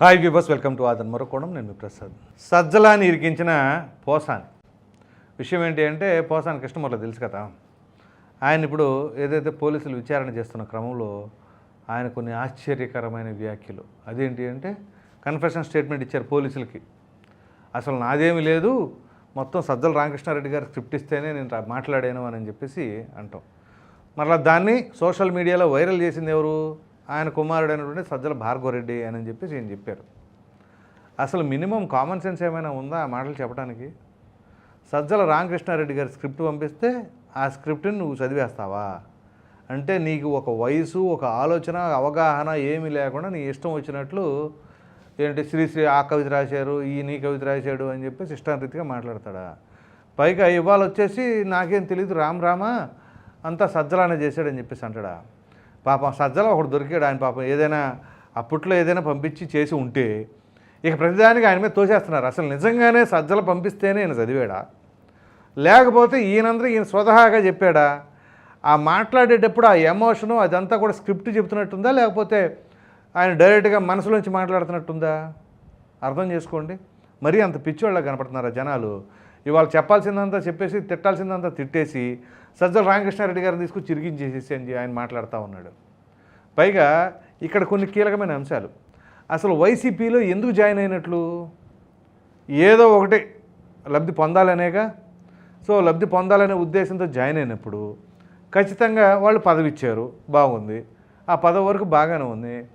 Hi viewers welcome to ఆదన్ మరొకోణం నేను మీ ప్రసాద్ సజ్జలాని ఇరికించిన పోసాన్. విషయం ఏంటి అంటే పోసాన్ కృష్ణమూర్తి తెలుసు కదా. ఆయన ఇప్పుడు ఏదైతే పోలీసులు విచారణ చేస్తున్న క్రమంలో ఆయన కొన్ని ఆశ్చర్యకరమైన వ్యాఖ్యలు. అదేంటి అంటే కన్ఫెషన్ స్టేట్మెంట్ ఇచ్చారు పోలీసులకి. అసలు నాదేమీ లేదు. మొత్తం సజ్జల రామకృష్ణారెడ్డి గారు స్క్రిప్ట్ ఇస్తేనే నేను మాట్లాడాను అని చెప్పేసి అంటాం. మరలా దాన్ని సోషల్ మీడియాలో వైరల్ చేసింది ఎవరు? ఆయన కుమారుడైనటువంటి సజ్జల భార్గవరెడ్డి అని చెప్పేసి ఈయన చెప్పారు. అసలు మినిమం కామన్ సెన్స్ ఏమైనా ఉందా ఆ మాటలు చెప్పడానికి? సజ్జల రామకృష్ణారెడ్డి గారి స్క్రిప్ట్ పంపిస్తే ఆ స్క్రిప్ట్ని నువ్వు చదివేస్తావా? అంటే నీకు ఒక వయసు ఒక ఆలోచన అవగాహన ఏమీ లేకుండా నీ ఇష్టం వచ్చినట్లు ఏంటి శ్రీశ్రీ ఆ కవిత రాశారు ఈ నీ కవిత రాశాడు అని చెప్పేసి ఇష్టారీతిగా మాట్లాడతాడా? పైగా ఇవాళ వచ్చేసి నాకేం తెలియదు రామ్ రామా? అంతా సజ్జలానే చేశాడని చెప్పేసి అంటాడా? పాపం సజ్జల ఒకడు దొరికాడు ఆయన పాపం ఏదైనా అప్పట్లో ఏదైనా పంపించి చేసి ఉంటే ఇక ప్రతిదానికి ఆయన మీద తోసేస్తున్నారు. అసలు నిజంగానే సజ్జల పంపిస్తేనే ఈయన చదివాడా? లేకపోతే ఈయనందరూ ఈయన స్వతహాగా చెప్పాడా? ఆ మాట్లాడేటప్పుడు ఆ ఎమోషను అదంతా కూడా స్క్రిప్ట్ చెప్తున్నట్టుందా లేకపోతే ఆయన డైరెక్ట్గా మనసులోంచి మాట్లాడుతున్నట్టుందా? అర్థం చేసుకోండి. మరీ అంత పిచ్చోళ్ళ కనపడుతున్నారా జనాలు? ఇవాళ చెప్పాల్సిందంతా చెప్పేసి తిట్టాల్సిందంతా తిట్టేసి సజ్జల రామకృష్ణారెడ్డి గారిని తీసుకుని చిరిగించేసేసి అని ఆయన మాట్లాడుతూ ఉన్నాడు. పైగా ఇక్కడ కొన్ని కీలకమైన అంశాలు. అసలు వైసీపీలో ఎందుకు జాయిన్ అయినట్లు? ఏదో ఒకటి లబ్ధి పొందాలనేగా? సో లబ్ధి పొందాలనే ఉద్దేశంతో జాయిన్ అయినప్పుడు ఖచ్చితంగా వాళ్ళు పదవి ఇచ్చారు బాగుంది. ఆ పదవి వరకు బాగానే ఉంది.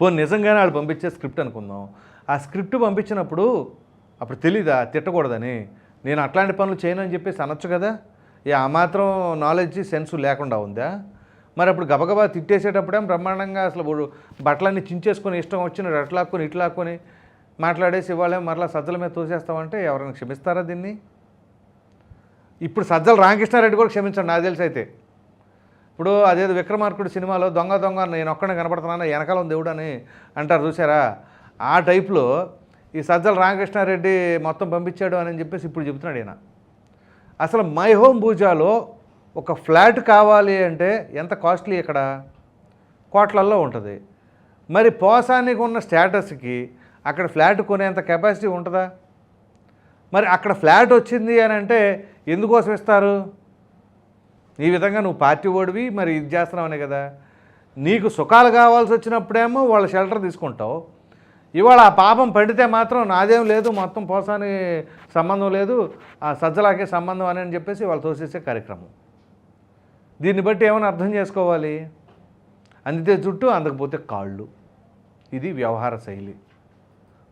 పోనీ నిజంగానే వాళ్ళు పంపించే స్క్రిప్ట్ అనుకుందాం. ఆ స్క్రిప్ట్ పంపించినప్పుడు అప్పుడు తెలీదా? తిట్టకూడదని. నేను అట్లాంటి పనులు చేయను అని చెప్పేసి అనొచ్చు కదా? ఇక ఆ మాత్రం నాలెడ్జ్ సెన్స్ లేకుండా ఉందా? మరి అప్పుడు గబగబా తిట్టేసేటప్పుడేం బ్రహ్మాండంగా అసలు బట్టలన్నీ చించేసుకొని ఇష్టం వచ్చిన అట్లాక్కొని ఇట్లాక్కొని మాట్లాడేసి ఇవ్వాలి మరలా సజ్జల మీద తోసేస్తామంటే ఎవరైనా క్షమిస్తారా దీన్ని? ఇప్పుడు సజ్జల రామకృష్ణారెడ్డి కూడా క్షమించండి నాకు తెలిసి అయితే. ఇప్పుడు అదేదో విక్రమార్కుడు సినిమాలో దొంగ దొంగ నేను ఒక్కడే కనపడుతున్నాను వెనకాల ఉంది దేవుడు అని అంటారు చూసారా ఆ టైప్లో ఈ సజ్జల రామకృష్ణారెడ్డి మొత్తం పంపించాడు అని చెప్పేసి ఇప్పుడు చెబుతున్నాడు ఈయన. అసలు మై హోమ్ భూజాలో ఒక ఫ్లాట్ కావాలి అంటే ఎంత కాస్ట్లీ ఇక్కడ? కోట్లల్లో ఉంటుంది. మరి పోసానికి ఉన్న స్టేటస్కి అక్కడ ఫ్లాట్ కొనేంత కెపాసిటీ ఉంటుందా? మరి అక్కడ ఫ్లాట్ వచ్చింది అని అంటే ఎందుకోసం ఇస్తారు? ఈ విధంగా నువ్వు పార్టీ ఓడివి మరి ఇది చేస్తున్నావనే కదా. నీకు సుఖాలు కావాల్సి వచ్చినప్పుడేమో వాళ్ళ షెల్టర్ తీసుకుంటావు. ఇవాళ ఆ పాపం పడితే మాత్రం నాదేం లేదు మొత్తం పోసాని సంబంధం లేదు ఆ సజ్జలాకే సంబంధం అని అని చెప్పేసి వాళ్ళు తోసేసే కార్యక్రమం. దీన్ని బట్టి ఏమైనా అర్థం చేసుకోవాలి? అందితే చుట్టూ అందకపోతే కాళ్ళు. ఇది వ్యవహార శైలి.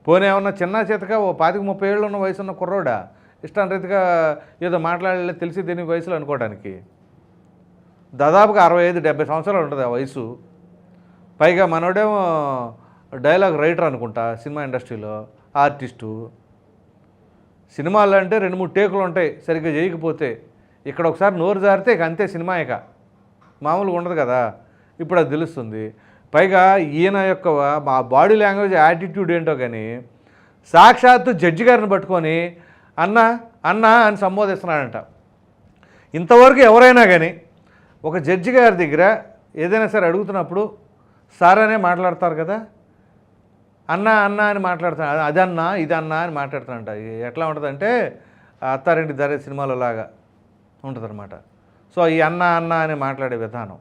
పోనీ ఏమన్నా చిన్న చేతగా ఓ పాతిక ముప్పై ఏళ్ళు ఉన్న వయసు ఉన్న కుర్రోడా? ఇష్టం రీతిగా ఏదో మాట్లాడలే తెలిసి దీని వయసులో అనుకోవడానికి. దాదాపుగా అరవై ఐదు డెబ్బై సంవత్సరాలు ఉంటుంది ఆ వయసు. పైగా మనోడేమో డైలాగ్ రైటర్ అనుకుంటా సినిమా ఇండస్ట్రీలో ఆర్టిస్టు. సినిమాలు అంటే రెండు మూడు టేకులు ఉంటాయి సరిగ్గా చేయకపోతే. ఇక్కడ ఒకసారి నోరు జారితే ఇక అంతే సినిమా ఇక. మామూలుగా ఉండదు కదా. ఇప్పుడు అది తెలుస్తుంది. పైగా ఈయన యొక్క మా బాడీ లాంగ్వేజ్ యాటిట్యూడ్ ఏంటో కానీ సాక్షాత్తు జడ్జి గారిని పట్టుకొని అన్న అన్న అని సంబోధిస్తున్నాడంట. ఇంతవరకు ఎవరైనా కానీ ఒక జడ్జి గారి దగ్గర ఏదైనా సరే అడుగుతున్నప్పుడు సార్ అనే మాట్లాడతారు కదా. అన్న అన్న అని మాట్లాడుతాను అది అన్న ఇది అన్న అని మాట్లాడుతానంట. ఎట్లా ఉంటుందంటే అత్తారింటి ధరే సినిమాలో లాగా ఉంటుందన్నమాట. సో ఈ అన్న అన్న అని మాట్లాడే విధానం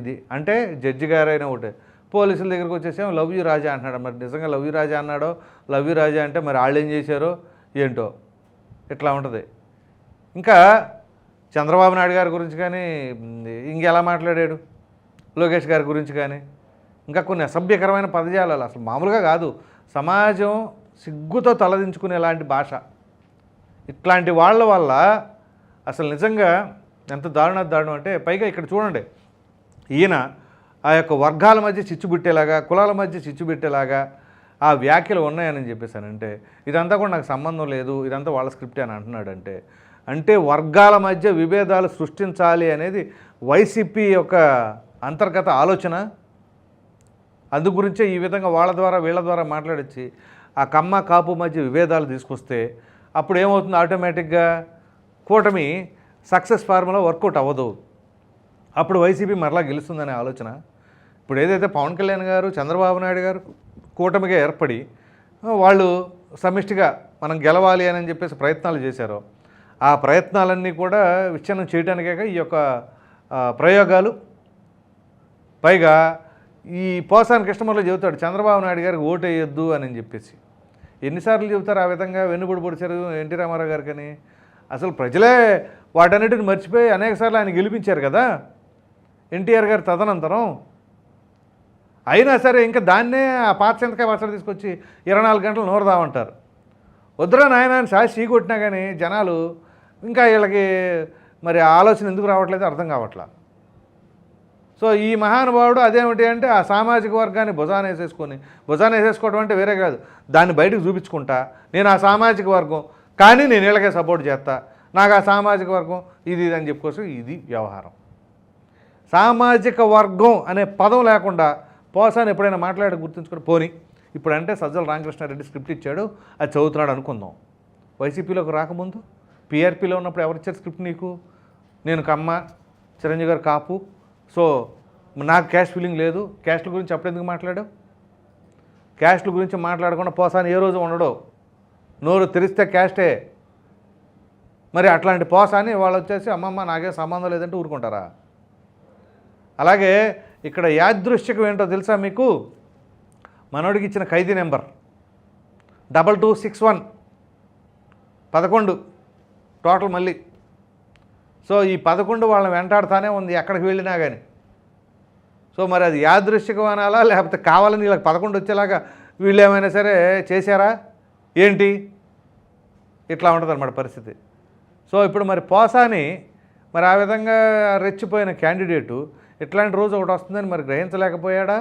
ఇది. అంటే జడ్జి గారైనా ఒకటే. పోలీసుల దగ్గరికి వచ్చేసేమో లవ్ యూ రాజా అంటున్నాడు. మరి నిజంగా లవ్ యూ రాజా అన్నాడో లవ్ యూ రాజా అంటే మరి వాళ్ళు ఏం చేశారో ఏంటో? ఇట్లా ఉంటుంది? ఇంకా చంద్రబాబు నాయుడు గారి గురించి కానీ ఇంకెలా మాట్లాడాడు? లోకేష్ గారి గురించి కానీ? ఇంకా కొన్ని అసభ్యకరమైన పదజాలాలు. అసలు మామూలుగా కాదు. సమాజం సిగ్గుతో తలదించుకునేలాంటి భాష. ఇట్లాంటి వాళ్ళ వల్ల అసలు నిజంగా ఎంత దారుణ దారుణం అంటే పైగా ఇక్కడ చూడండి. ఈయన ఆ యొక్క వర్గాల మధ్య చిచ్చు పెట్టేలాగా కులాల మధ్య చిచ్చు పెట్టేలాగా ఆ వ్యాఖ్యలు ఉన్నాయని చెప్పేసానంటే ఇదంతా కూడా నాకు సంబంధం లేదు. ఇదంతా వాళ్ళ స్క్రిప్ట్ అని అంటున్నాడంటే అంటే వర్గాల మధ్య విభేదాలు సృష్టించాలి అనేది వైసీపీ యొక్క అంతర్గత ఆలోచన? అందు గురించే ఈ విధంగా వాళ్ళ ద్వారా వీళ్ళ ద్వారా మాట్లాడించి ఆ కమ్మ కాపు మధ్య విభేదాలు తీసుకొస్తే అప్పుడు ఏమవుతుంది? ఆటోమేటిక్గా కూటమి సక్సెస్ ఫార్ములా వర్కౌట్ అవ్వదు. అప్పుడు వైసీపీ మరలా గెలుస్తుందనే ఆలోచన. ఇప్పుడు ఏదైతే పవన్ కళ్యాణ్ గారు చంద్రబాబు నాయుడు గారు కూటమిగా ఏర్పడి వాళ్ళు సమిష్టిగా మనం గెలవాలి అని చెప్పేసి ప్రయత్నాలు చేశారో ఆ ప్రయత్నాలన్నీ కూడా విచ్ఛిన్నం చేయడానికే ఈ యొక్క ప్రయోగాలు. పైగా ఈ పోసాని కృష్ణమూర్తి చెబుతాడు చంద్రబాబు నాయుడు గారికి ఓటు వేయొద్దు అని చెప్పేసి. ఎన్నిసార్లు చెబుతారు ఆ విధంగా వెన్నుబడి పొడిచారు ఎన్టీ రామారావు అని అసలు ప్రజలే వాటన్నిటిని మర్చిపోయి అనేకసార్లు ఆయన గెలిపించారు కదా. ఎన్టీఆర్ గారు తదనంతరం. అయినా సరే ఇంకా దాన్నే ఆ పాత చింతకాయ పచ్చడి తీసుకొచ్చి ఇరవై నాలుగు గంటలు నూరదామంటారు. వద్దురా నాయన అని సాసి కొట్టినా కానీ జనాలు ఇంకా వీళ్ళకి మరి ఆలోచన ఎందుకు రావట్లేదు అర్థం కావట్లేదు సో ఈ మహానుభావుడు అదేమిటి అంటే ఆ సామాజిక వర్గాన్ని భుజాన వేసేసుకొని భుజాన వేసేసుకోవడం అంటే వేరే కాదు. దాన్ని బయటకు చూపించుకుంటా. నేను ఆ సామాజిక వర్గం కానీ నేను వీళ్ళకే సపోర్ట్ చేస్తా. నాకు ఆ సామాజిక వర్గం ఇది ఇది అని చెప్పుకోసం ఇది వ్యవహారం. సామాజిక వర్గం అనే పదం లేకుండా పోసాను ఎప్పుడైనా మాట్లాడి గుర్తుంచుకొని పోని. ఇప్పుడంటే సజ్జల రామకృష్ణారెడ్డి స్క్రిప్ట్ ఇచ్చాడు. అది చదువుతున్నాడు అనుకుందాం. వైసీపీలోకి రాకముందు పీఆర్పీలో ఉన్నప్పుడు ఎవరిచ్చారు స్క్రిప్ట్ నీకు? నేను కమ్మ చిరంజీవి గారు కాపు. సో నాకు క్యాష్ ఫీలింగ్ లేదు. క్యాస్ట్ల గురించి అప్పుడెందుకు మాట్లాడావు? క్యాష్ల గురించి మాట్లాడకుండా పోసాని ఏ రోజు ఉండడు. నోరు తెరిస్తే క్యాస్టే. మరి అట్లాంటి పోసాని వాళ్ళు వచ్చేసి అమ్మమ్మ నాకేం సంబంధం లేదంటే ఊరుకుంటారా? అలాగే ఇక్కడ యాదృశ్యకం ఏంటో తెలుసా మీకు? మనోడికి ఇచ్చిన ఖైదీ number. Double two six one. పదకొండు. టోటల్ మళ్ళీ. సో ఈ పదకొండు వాళ్ళని వెంటాడుతానే ఉంది ఎక్కడికి వెళ్ళినా కానీ సో మరి అది యాదృశ్యకం అనాలా లేకపోతే కావాలని వీళ్ళకి పదకొండు వచ్చేలాగా వీళ్ళు ఏమైనా సరే చేశారా? ఏంటి? ఇట్లా ఉంటుంది అన్నమాట పరిస్థితి. సో ఇప్పుడు మరి పోసాని మరి ఆ విధంగా రెచ్చిపోయిన క్యాండిడేటు ఇట్లాంటి రోజు ఒకటి వస్తుందని మరి గ్రహించలేకపోయాడా?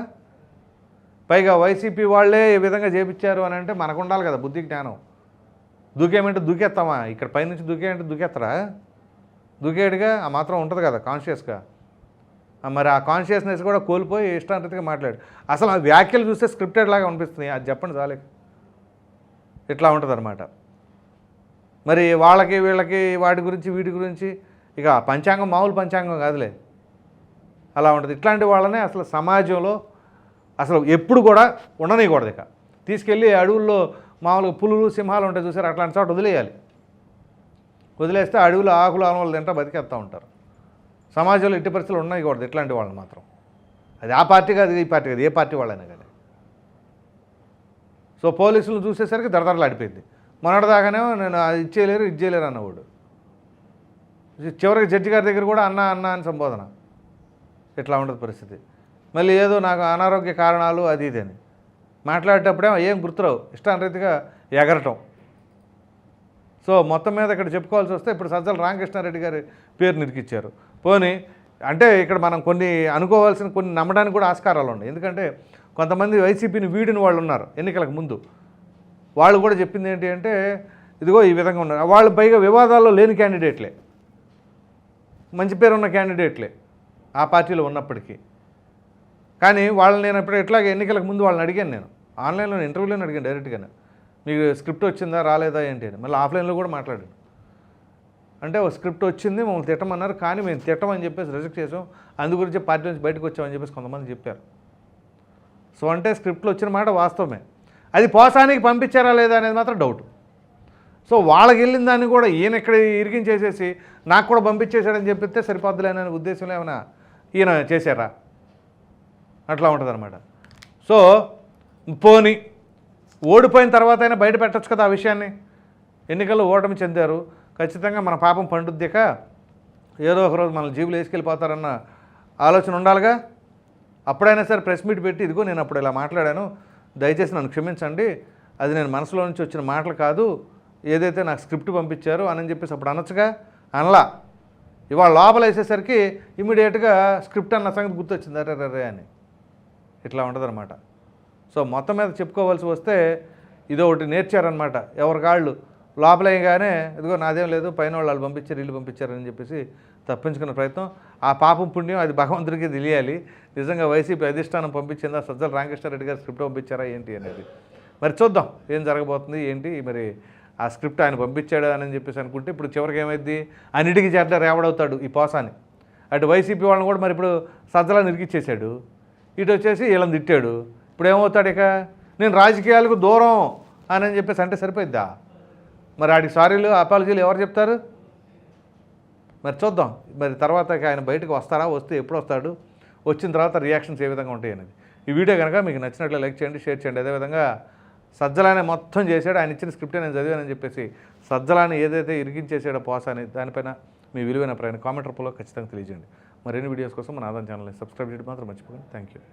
పైగా వైసీపీ వాళ్ళే ఈ విధంగా చేపించారు అని అంటే మనకు ఉండాలి కదా బుద్ధి జ్ఞానం. దూకేమంటే దూకేస్తామా ఇక్కడ పైనుంచి దూకేమంటే దూకేస్తారా దూకేడుగా ఆ మాత్రం ఉంటుంది కదా కాన్షియస్గా మరి ఆ కాన్షియస్నెస్ కూడా కోల్పోయి ఇష్టాంతగా మాట్లాడు. అసలు ఆ వ్యాఖ్యలు చూస్తే స్క్రిప్టెడ్ లాగా అనిపిస్తుంది అది చెప్పండి చాలే. ఇట్లా ఉంటుంది మరి వాళ్ళకి వీళ్ళకి వాటి గురించి వీటి గురించి ఇక పంచాంగం మామూలు పంచాంగం కాదులే. అలా ఉంటుంది. ఇట్లాంటి వాళ్ళనే అసలు సమాజంలో అసలు ఎప్పుడు కూడా ఉండనీయకూడదు ఇక. తీసుకెళ్ళి అడవుల్లో మామూలుగా పులులు సింహాలు ఉంటాయి చూసారు? అట్లాంటి చోట వదిలేయాలి. వదిలేస్తే అడవులు ఆకులు ఆనవాళ్ళు తింటా బతికేస్తూ ఉంటారు. సమాజంలో ఎట్టి పరిస్థితులు ఉండకూడదు ఇట్లాంటి వాళ్ళు మాత్రం. అది ఆ పార్టీ కాదు ఈ పార్టీ కాదు ఏ పార్టీ వాళ్ళైనా కానీ. సో పోలీసులు చూసేసరికి దరదరలాడిపోయింది. మొన్నటిదాకానే నేను అది ఇచ్చేయలేరు ఇది చేయలేరు అన్నవాడు. చివరికి జడ్జి గారి దగ్గర కూడా అన్న అన్న అని సంబోధన. ఇట్లా ఉండదు పరిస్థితి. మళ్ళీ ఏదో నాకు అనారోగ్య కారణాలు అది ఇది అని. మాట్లాడేటప్పుడేమో ఏం గుర్తురావు ఇష్టానరీతిగా ఎగరటం. సో మొత్తం మీద ఇక్కడ చెప్పుకోవాల్సి వస్తే ఇప్పుడు సజ్జల రామకృష్ణారెడ్డి గారి పేరు నిరికిచ్చారు. పోనీ అంటే ఇక్కడ మనం కొన్ని అనుకోవాల్సిన కొన్ని నమ్మడానికి కూడా ఆస్కారాలు ఉన్నాయి. ఎందుకంటే కొంతమంది వైసీపీని వీడిన వాళ్ళు ఉన్నారు ఎన్నికలకు ముందు. వాళ్ళు కూడా చెప్పింది ఏంటి అంటే ఇదిగో ఈ విధంగా ఉన్నారు. వాళ్ళు పైగా వివాదాల్లో లేని క్యాండిడేట్లే. మంచి పేరు ఉన్న క్యాండిడేట్లే ఆ పార్టీలో ఉన్నప్పటికీ. కానీ వాళ్ళని నేను ఇప్పుడు ఎట్లాగే ఎన్నికలకు ముందు వాళ్ళని అడిగాను నేను. ఆన్లైన్లో ఇంటర్వ్యూలో అడిగాను డైరెక్ట్గానే. మీకు స్క్రిప్ట్ వచ్చిందా రాలేదా ఏంటి అని. మళ్ళీ ఆఫ్లైన్లో కూడా మాట్లాడాడు. అంటే ఒక స్క్రిప్ట్ వచ్చింది మమ్మల్ని తిట్టమన్నారు కానీ మేము తిట్టమని చెప్పేసి రిజెక్ట్ చేసాం. అందు గురించి పార్టీ నుంచి బయటకు వచ్చామని చెప్పేసి కొంతమంది చెప్పారు. సో అంటే స్క్రిప్ట్లో వచ్చిన మాట వాస్తవమే. అది పోసానికి పంపించారా లేదా అనేది మాత్రం డౌట్. సో వాళ్ళకి వెళ్ళిన దాన్ని కూడా ఈయన ఇక్కడ ఇరికించేసేసి నాకు కూడా పంపించేశాడని చెప్పితే సరిపోద్దులేననే ఉద్దేశంలో ఏమైనా ఈయన చేశారా? అట్లా ఉంటుంది సో పోని ఓడిపోయిన తర్వాత అయినా బయట పెట్టచ్చు కదా ఆ విషయాన్ని. ఎన్నికల్లో ఓటమి చెందారు. ఖచ్చితంగా మన పాపం పండుద్దిక ఏదో ఒకరోజు మన జీబులు వేసుకెళ్ళిపోతారన్న ఆలోచన ఉండాలిగా. అప్పుడైనా సరే ప్రెస్ మీట్ పెట్టి ఇదిగో నేను అప్పుడు ఇలా మాట్లాడాను దయచేసి నన్ను క్షమించండి. అది నేను మనసులో నుంచి వచ్చిన మాటలు కాదు. ఏదైతే నాకు స్క్రిప్ట్ పంపించారో అని చెప్పేసి అప్పుడు అనొచ్చుగా. అనలా. ఇవాళ లోపల వేసేసరికి ఇమీడియట్గా స్క్రిప్ట్ అన్న సంగతి గుర్తొచ్చింది. అరే రే అని. ఇట్లా ఉంటుందన్నమాట. సో మొత్తం మీద చెప్పుకోవాల్సి వస్తే ఇది ఒకటి నేర్చారనమాట ఎవరి కాళ్ళు లోపలేయగానే ఇదిగో నాదేం లేదు పైన వాళ్ళు పంపించారు వీళ్ళు పంపించారని చెప్పేసి తప్పించుకున్న ప్రయత్నం. ఆ పాపం పుణ్యం అది భగవంతుడికి తెలియాలి. నిజంగా వైసీపీ అధిష్టానం పంపించిందా? సజ్జల రామకృష్ణారెడ్డి గారు స్క్రిప్ట్ పంపించారా ఏంటి అనేది. మరి చూద్దాం ఏం జరగబోతుంది ఏంటి? మరి ఆ స్క్రిప్ట్ ఆయన పంపించాడు అని చెప్పేసి అనుకుంటే ఇప్పుడు చివరికి ఏమైంది అన్నిటికీ చేత రేవడవుతాడు ఈ పోసాని. అటు వైసీపీ వాళ్ళని కూడా మరి ఇప్పుడు సజ్జలా నిరికిచ్చేసాడు ఇటు వచ్చేసి వీళ్ళని తిట్టాడు. ఇప్పుడు ఏమవుతాడు ఇక? నేను రాజకీయాలకు దూరం అని అని చెప్పేసి అంటే సరిపోయిద్దా? మరి ఆడికి సారీలు అపాలజీలు ఎవరు చెప్తారు? మరి చూద్దాం. మరి తర్వాత ఆయన బయటకు వస్తారా? వస్తే ఎప్పుడు వస్తాడు? వచ్చిన తర్వాత రియాక్షన్స్ ఏ విధంగా ఉంటాయి అనేది. ఈ వీడియో కనుక మీకు నచ్చినట్లు లైక్ చేయండి షేర్ చేయండి. అదేవిధంగా సజ్జలానే మొత్తం చేశాడు. ఆయన ఇచ్చిన స్క్రిప్టే నేను చదివానని చెప్పేసి సజ్జలాన్ని ఏదైతే ఇరిగించేసాడో పోస అని దానిపైన మీ విలువైన ప్రయాణ కామెంట్ రూపంలో ఖచ్చితంగా తెలియజేయండి. మరిన్ని వీడియోస్ కోసం మన ఆదాయం ఛానల్ని సబ్స్క్రైబ్ చేయడం మాత్రం మర్చిపోకండి. Thank you